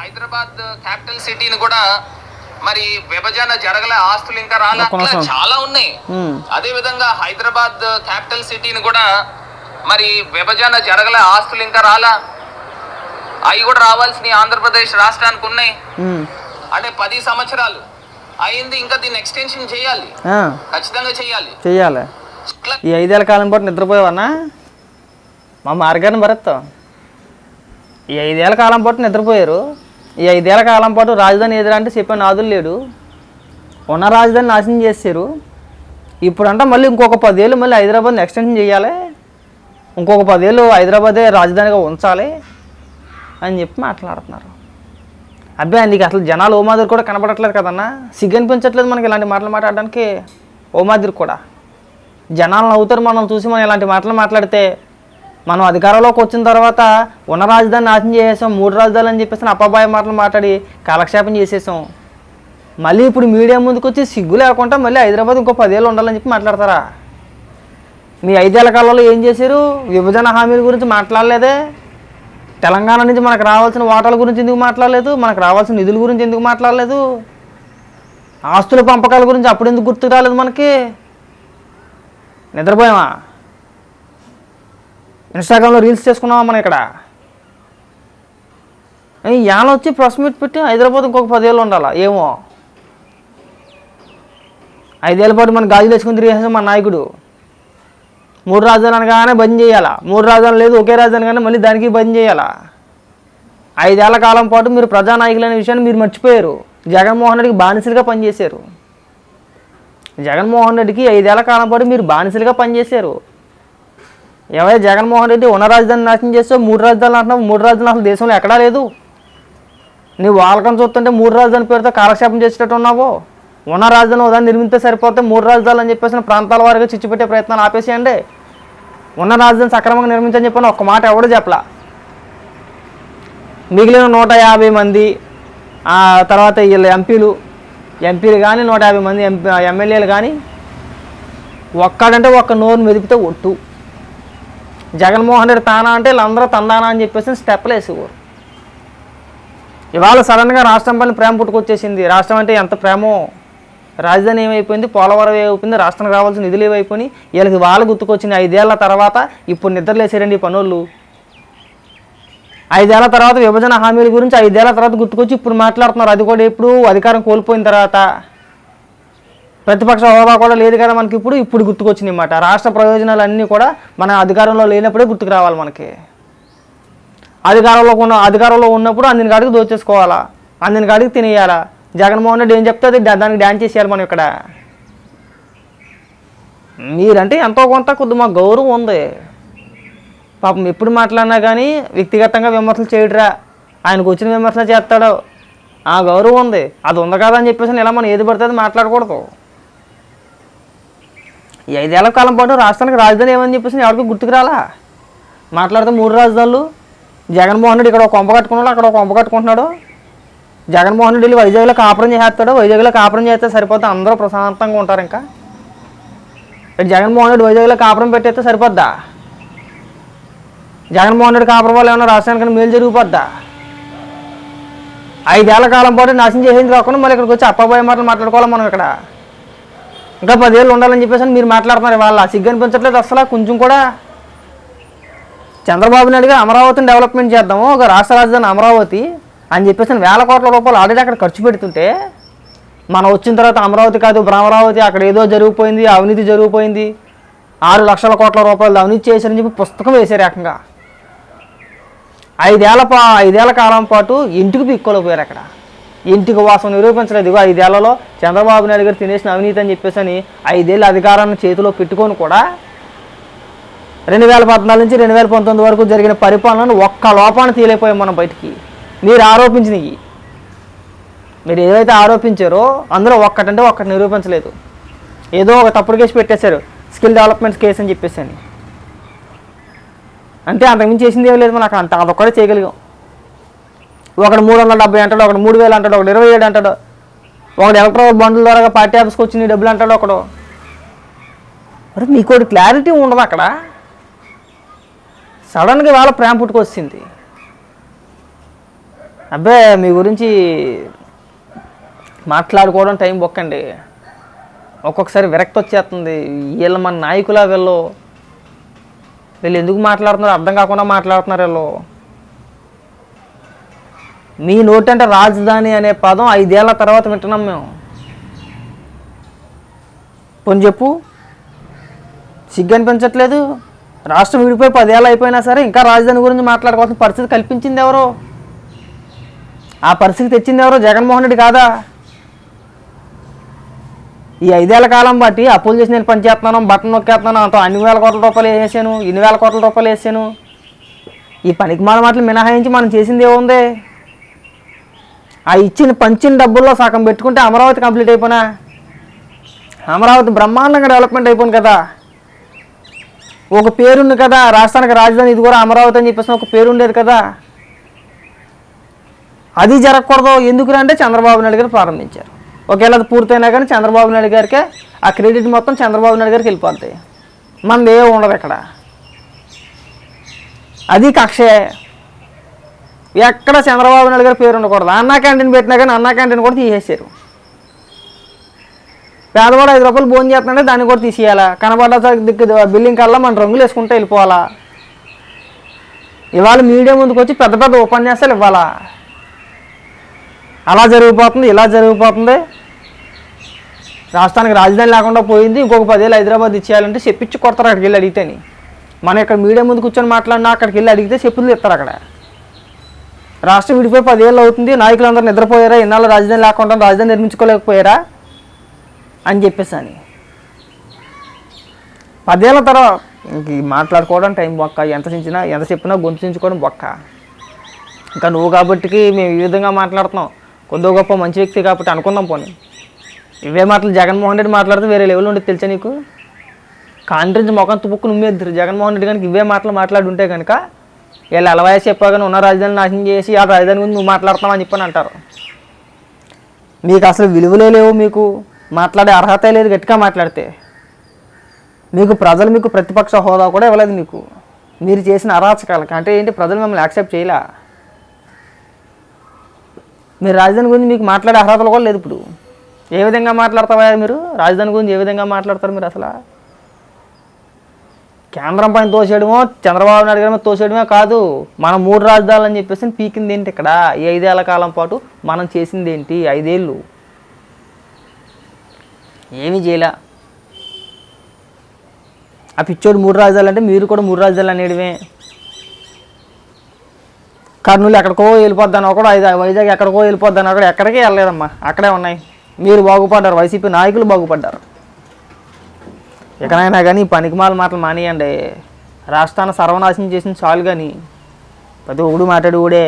Hyderabad capital సిటీని కూడా మరి విభజన జరగలే ఆస్తులు ఇంకా రాలే అట్లా. చాలా ఉన్నాయి. అదే విధంగా హైదరాబాద్ క్యాపిటల్ సిటీని కూడా మరి విభజన జరగలే ఆస్తులు ఇంకా రాలా. అవి కూడా రావాల్సినవి ఆంధ్రప్రదేశ్ రాష్ట్రానికి ఉన్నాయి. అంటే పది సంవత్సరాలు అయింది ఇంకా దీన్ని ఎక్స్టెన్షన్ చేయాలి. ఖచ్చితంగా చేయాలి. చెయ్యాలి ఇట్లా ఈ ఐదేళ్ళ కాలం పాటు నిద్రపోయావన్నా మా మార్గాన్ని భరత్ ఈ ఐదేళ్ళ కాలం పాటు నిద్రపోయారు. ఈ ఐదేళ్ళ కాలం పాటు రాజధాని ఎదురంటే చెప్పే నాదులు లేడు. ఉన్న రాజధాని నాశనం చేశారు ఇప్పుడంటే మళ్ళీ ఇంకొక పదేళ్ళు మళ్ళీ హైదరాబాద్ని ఎక్స్టెన్షన్ చేయాలి. ఇంకొక పదేళ్ళు హైదరాబాదే రాజధానిగా ఉంచాలి అని చెప్పి మాట్లాడుతున్నారు. అబ్బాయి నీకు అసలు జనాలు ఓ మాదిరి కూడా కనబడట్లేదు కదన్నా? సిగ్గు అనిపించట్లేదు మనకి ఇలాంటి మాటలు మాట్లాడడానికి ఓ మాదిరి కూడా. జనాలు నవ్వుతారు మనం చూసి మనం ఇలాంటి మాటలు మాట్లాడితే మనం అధికారంలోకి వచ్చిన తర్వాత ఉన్న రాజధాని నాశనం చేసేసాం మూడు రాజధానులు అని చెప్పేసి అప్పబాయ మాటలు మాట్లాడి కాలక్షేపం చేసేసాం. మళ్ళీ ఇప్పుడు మీడియా ముందుకు వచ్చి సిగ్గు లేకుండా మళ్ళీ హైదరాబాద్ ఇంకో పదేళ్ళు ఉండాలని చెప్పి మాట్లాడతారా? మీ ఐదేళ్ళ కాలంలో ఏం చేశారు? విభజన హామీల గురించి మాట్లాడలేదే? తెలంగాణ నుంచి మనకు రావాల్సిన వాటాల గురించి ఎందుకు మాట్లాడలేదు? మనకు రావాల్సిన నిధుల గురించి ఎందుకు మాట్లాడలేదు? ఆస్తుల పంపకాల గురించి అప్పుడు ఎందుకు గుర్తు రాలేదు మనకి? నిద్రపోయామా ఇన్స్టాగ్రామ్లో రీల్స్ చేసుకున్నావా మనం ఇక్కడ? యాన వచ్చి ప్రెస్ మీట్ పెట్టి హైదరాబాద్ ఇంకొక పదేళ్ళు ఉండాలా? ఏమో? ఐదేళ్ళ పాటు మన గాజులు వేసుకుని తిరిగేసాం మన నాయకుడు. మూడు రాజధానులు అనగానే బంద్ చేయాలా? మూడు రాజధానులు లేదు ఒకే రాజధాని కానీ మళ్ళీ దానికి బంద్ చేయాలా? ఐదేళ్ళ కాలం పాటు మీరు ప్రజానాయకులు అనే విషయాన్ని మీరు మర్చిపోయారు. జగన్మోహన్ రెడ్డికి బానిసలుగా పనిచేశారు. జగన్మోహన్ రెడ్డికి ఐదేళ్ళ కాలం పాటు మీరు బానిసలుగా పనిచేశారు. ఏమైనా జగన్మోహన్ రెడ్డి ఉన్న రాజధాని నాశనం చేస్తావు మూడు రాజధానులు అంటున్నావు మూడు రాజధానులు అసలు దేశంలో ఎక్కడా లేదు. నీ వాళ్ళకం చూస్తుంటే మూడు రాజధాని పేరుతో కాలక్షేపం చేసేటట్టు ఉన్నావు. ఉన్న రాజధాని ఉదాహరణ నిర్మిస్తే సరిపోతే మూడు రాజధానులు అని చెప్పేసి ప్రాంతాల వారిగా చిచ్చుపెట్టే ప్రయత్నాలు ఆపేసేయండి. ఉన్న రాజధాని సక్రమంగా నిర్మించని చెప్పని ఒక్క మాట ఎవడు చెప్పలా. మిగిలిన నూట యాభై మంది ఆ తర్వాత వీళ్ళ ఎంపీలు ఎంపీలు కానీ నూట యాభై మంది ఎంపీ ఎమ్మెల్యేలు కానీ ఒక్కడంటే ఒక్క నోరు మెదిపితే ఒట్టు. జగన్మోహన్ రెడ్డి తానా అంటే వీళ్ళందరూ తందానా అని చెప్పేసి స్టెప్లు వేసేవారు. ఇవాళ సడన్గా రాష్ట్రం పైన ప్రేమ పుట్టుకొచ్చేసింది. రాష్ట్రం అంటే ఎంత ప్రేమో. రాజధాని ఏమైపోయింది? పోలవరం ఏమైపోయింది? రాష్ట్రానికి రావాల్సిన నిధులు ఏమైపోయి వీళ్ళకి వాళ్ళు గుర్తుకొచ్చింది. ఐదేళ్ళ తర్వాత ఇప్పుడు నిద్రలేసారండి ఈ పనులు. ఐదేళ్ళ తర్వాత విభజన హామీల గురించి ఐదేళ్ళ తర్వాత గుర్తుకొచ్చి ఇప్పుడు మాట్లాడుతున్నారు. అది కూడా ఎప్పుడు అధికారం కోల్పోయిన తర్వాత. ప్రతిపక్ష హోదా కూడా లేదు కదా మనకి ఇప్పుడు ఇప్పుడు గుర్తుకొచ్చింది అన్నమాట. రాష్ట్ర ప్రయోజనాలు అన్నీ కూడా మన అధికారంలో లేనప్పుడే గుర్తుకు రావాలి మనకి. అధికారంలో ఉన్న అధికారంలో ఉన్నప్పుడు అందిన కాడికి దోచేసుకోవాలా? అందిన కాడికి తినేయాలా? జగన్మోహన్ రెడ్డి ఏం చెప్తే అది దానికి డ్యాన్స్ చేసేయాలి మనం ఇక్కడ. మీరంటే ఎంతో కొంత కొద్ది మా గౌరవం ఉంది. పాపం ఎప్పుడు మాట్లాడినా కానీ వ్యక్తిగతంగా విమర్శలు చేయడరా. ఆయనకు వచ్చిన విమర్శలు చేస్తాడు. ఆ గౌరవం ఉంది. అది ఉంది కదా అని చెప్పేసి ఇలా మనం ఏది పడితే అది మాట్లాడకూడదు. ఈ ఐదేళ్ళ కాలం పాటు రాష్ట్రానికి రాజధాని ఏమని చెప్పేసి ఎవరికి గుర్తుకు రాలా? మాట్లాడితే మూడు రాజధానులు. జగన్మోహన్ రెడ్డి ఇక్కడ ఒక కొంప కట్టుకున్నాడు అక్కడ ఒక కొంప కట్టుకుంటున్నాడు. జగన్మోహన్ రెడ్డి వెళ్ళి వైజాగ్లో కాపురం చేస్తాడు వైజాగ్లో కాపురం చేస్తే సరిపోతే అందరూ ప్రశాంతంగా ఉంటారు ఇంకా. జగన్మోహన్ రెడ్డి వైజాగ్లో కాపురం పెట్టేస్తే సరిపోద్దా? జగన్మోహన్ రెడ్డి కాపురం వల్ల ఏమన్నా రాష్ట్రానికి మేలు జరిగిపోద్దా? ఐదేళ్ళ కాలం పాటు నాశనం చేసేది కాకుండా మళ్ళీ ఇక్కడికి వచ్చి అప్పబోయే మాటలు మాట్లాడుకోవాలి మనం ఇక్కడ? ఇంకా పదేళ్ళు ఉండాలని చెప్పేసి మీరు మాట్లాడుతున్నారు. వాళ్ళ సిగ్గు అనిపించట్లేదు అసలు. కొంచెం కూడా చంద్రబాబు నాయుడుగా అమరావతిని డెవలప్మెంట్ చేద్దాము. ఒక రాష్ట్ర రాజధాని అమరావతి అని చెప్పేసి వేల కోట్ల రూపాయలు ఆల్రెడీ అక్కడ ఖర్చు పెడుతుంటే మనం వచ్చిన తర్వాత అమరావతి కాదు భ్రమరావతి అక్కడ ఏదో జరిగిపోయింది అవినీతి జరిగిపోయింది. ఆరు లక్షల కోట్ల రూపాయలు అవినీతి చేశారని చెప్పి పుస్తకం వేశారు ఏకంగా. ఐదేళ్ళ పా ఐదేళ్ళ కాలం పాటు ఇంటికి పిక్కోలేకపోయారు అక్కడ. ఇంటికి వాసం నిరూపించలేదు. ఇగో ఐదేళ్ళలో చంద్రబాబు నాయుడు గారు తినేసిన అవినీతి అని చెప్పేసి అని ఐదేళ్ళ అధికారాన్ని చేతిలో పెట్టుకొని కూడా రెండు వేల పద్నాలుగు నుంచి రెండు వేల పంతొమ్మిది వరకు జరిగిన పరిపాలనను ఒక్క లోపాన్ని తీయలేకపోయాం మనం బయటికి. మీరు ఆరోపించినవి మీరు ఏదైతే ఆరోపించారో అందులో ఒక్కటంటే ఒక్కటి నిరూపించలేదు. ఏదో ఒక తప్పుడు కేసు పెట్టేశారు. స్కిల్ డెవలప్మెంట్ కేసు అని చెప్పేసి అని అంటే అంతకుమించి చేసింది ఏం లేదు. మనకు అంత అదొక్కడే చేయగలిగాం. ఒకడు మూడు వందల డెబ్బై అంటాడు ఒకడు మూడు వేలు అంటాడు ఒకడు ఇరవై ఏడు అంటాడు. ఒకడు ఎలక్ట్రానిక్ బండ్ల ద్వారా పార్టీ ఆఫీస్కి వచ్చి నీ డబ్బులు అంటాడు ఒకడు. మరి మీకు ఒకటి క్లారిటీ ఉండదు అక్కడ. సడన్గా వాళ్ళ ప్రేమ పుట్టుకొచ్చింది. అబ్బే మీ గురించి మాట్లాడుకోవడం టైం బొక్కండి. ఒక్కొక్కసారి విరక్తి వచ్చేస్తుంది. వీళ్ళు మన నాయకులా వీళ్ళు. వీళ్ళు ఎందుకు మాట్లాడుతున్నారు? అర్థం కాకుండా మాట్లాడుతున్నారు వీళ్ళు. మీ నోటంటే రాజధాని అనే పదం ఐదేళ్ళ తర్వాత వింటున్నాం మేము. పోనీ చెప్పు. సిగ్గు అనిపించట్లేదు. రాష్ట్రం విడిపోయి పదేళ్ళు అయిపోయినా సరే ఇంకా రాజధాని గురించి మాట్లాడుకోవాల్సిన పరిస్థితి కల్పించింది ఎవరో? ఆ పరిస్థితి తెచ్చింది ఎవరు? జగన్మోహన్ రెడ్డి కాదా? ఈ ఐదేళ్ళ కాలం బట్టి అప్పులు చేసి నేను పని చేస్తున్నాను బట్టన్ నొక్కేస్తున్నాను అంత అన్ని వేల కోట్ల రూపాయలు వేసాను ఇన్ని వేల కోట్ల రూపాయలు వేసాను ఈ పనికి మాల మాటలు మినహాయించి మనం చేసింది ఏముంది? ఆ ఇచ్చిన పంచిన డబ్బుల్లో సగం పెట్టుకుంటే అమరావతి కంప్లీట్ అయిపోయినా అమరావతి బ్రహ్మాండంగా డెవలప్మెంట్ అయిపోయింది కదా. ఒక పేరుంది కదా రాష్ట్రానికి రాజధాని ఇది కూడా అమరావతి అని చెప్పేసి ఒక పేరు ఉండేది కదా. అది జరగకూడదు. ఎందుకు అంటే చంద్రబాబు నాయుడు గారు ప్రారంభించారు. ఒకవేళ అది పూర్తయినా కానీ చంద్రబాబు నాయుడు గారికే ఆ క్రెడిట్ మొత్తం చంద్రబాబు నాయుడు గారికి వెళ్ళిపోతాయి మనది ఏ ఉండదు ఇక్కడ. అది కక్షే. ఎక్కడ చంద్రబాబు నాయుడు గారి పేరు ఉండకూడదు. అన్నా క్యాంటీన్ పెట్టినా కానీ అన్నా క్యాంటీన్ కూడా తీసేసారు పేదవాడు ఐదు రూపాయలు భోజనం చేస్తున్నాడే దాన్ని కూడా తీసేయాలా? కనబడ్డ దిక్కు బిల్లింగ్ కల్లా మన రంగులు వేసుకుంటే వెళ్ళిపోవాలా? ఇవాళ మీడియా ముందుకు వచ్చి పెద్ద పెద్ద ఉపన్యాసాలు ఇవ్వాలా? అలా జరిగిపోతుంది ఇలా జరిగిపోతుంది. రాష్ట్రానికి రాజధాని లేకుండా పోయింది ఇంకొక పదేళ్ళు హైదరాబాద్ ఇచ్చేయాలంటే చెప్పించి కొడతారు అక్కడికి వెళ్ళి అడిగితేని. మనం ఇక్కడ మీడియా ముందు కూర్చొని మాట్లాడినా అక్కడికి వెళ్ళి అడిగితే చెప్పులు ఇస్తారు అక్కడ. రాష్ట్రం విడిపోయి పదేళ్ళు అవుతుంది నాయకులందరూ నిద్రపోయారా? ఇన్నాళ్ళు రాజధాని లేకుండా రాజధాని నిర్మించుకోలేకపోయారా? అని చెప్పేసి అని. పదేళ్ళ తర్వాత ఇంక మాట్లాడుకోవడం టైం బొక్క. ఎంత చించినా ఎంత చెప్పినా గొంతు చించుకోవడం బొక్క. ఇంకా నువ్వు కాబట్టికి మేము ఈ విధంగా మాట్లాడుతున్నాం. కొద్దిగా గొప్ప మంచి వ్యక్తి కాబట్టి అనుకుందాం పోనీ. ఇవే మాటలు జగన్మోహన్ రెడ్డి మాట్లాడితే వేరే లెవెల్ ఉండేది తెలుసా నీకు? కాంట్రించి మొఖం తుపుక్కు నుమ్మేద్దరు జగన్మోహన్ రెడ్డి కనుక ఇవే మాటలు మాట్లాడి ఉంటే కనుక వీళ్ళు అలవాయస్ చెప్పాగానే ఉన్న రాజధాని నాశనం చేసి ఆ రాజధాని గురించి నువ్వు మాట్లాడతావు అని చెప్పని అంటారు. మీకు అసలు విలువలే లేవు మీకు. మాట్లాడే అర్హత లేదు గట్టిగా మాట్లాడితే. మీకు ప్రజలు మీకు ప్రతిపక్ష హోదా కూడా ఇవ్వలేదు మీకు. మీరు చేసిన అరాచకాలకు. అంటే ఏంటి? ప్రజలు మిమ్మల్ని యాక్సెప్ట్ చేయలే? మీరు రాజధాని గురించి మీకు మాట్లాడే అర్హతలు కూడా లేదు ఇప్పుడు. ఏ విధంగా మాట్లాడతావా మీరు? రాజధాని గురించి ఏ విధంగా మాట్లాడతారు మీరు అసలు? కేంద్రం పైన తోసేయడమో చంద్రబాబు నాయుడు గారి మీద తోసేయడమే కాదు మన మూడు రాజధానులు అని చెప్పేసి పీకింది ఏంటి ఇక్కడ? ఈ ఐదేళ్ళ కాలం పాటు మనం చేసింది ఏంటి? ఐదేళ్ళు. ఏమీ చేయలే. ఆ పిచ్చోడు మూడు రాజధానులు అంటే మీరు కూడా మూడు రాజధానులు అనేయడమే. కర్నూలు ఎక్కడికో వెళ్ళిపోద్దాను ఒకడు ఐదు వైజాగ్ ఎక్కడికో వెళ్ళిపోద్దాను అక్కడ ఎక్కడికి వెళ్ళలేదమ్మా. అక్కడే ఉన్నాయి. మీరు బాగుపడ్డారు. వైసీపీ నాయకులు బాగుపడ్డారు. ఎక్కడైనా కానీ పనికిమాల మాటలు మానేయండి. రాష్ట్రాన్ని సర్వనాశనం చేసిన చాలు కానీ ప్రతి ఒక్కడు మాట్లాడి ఊడే.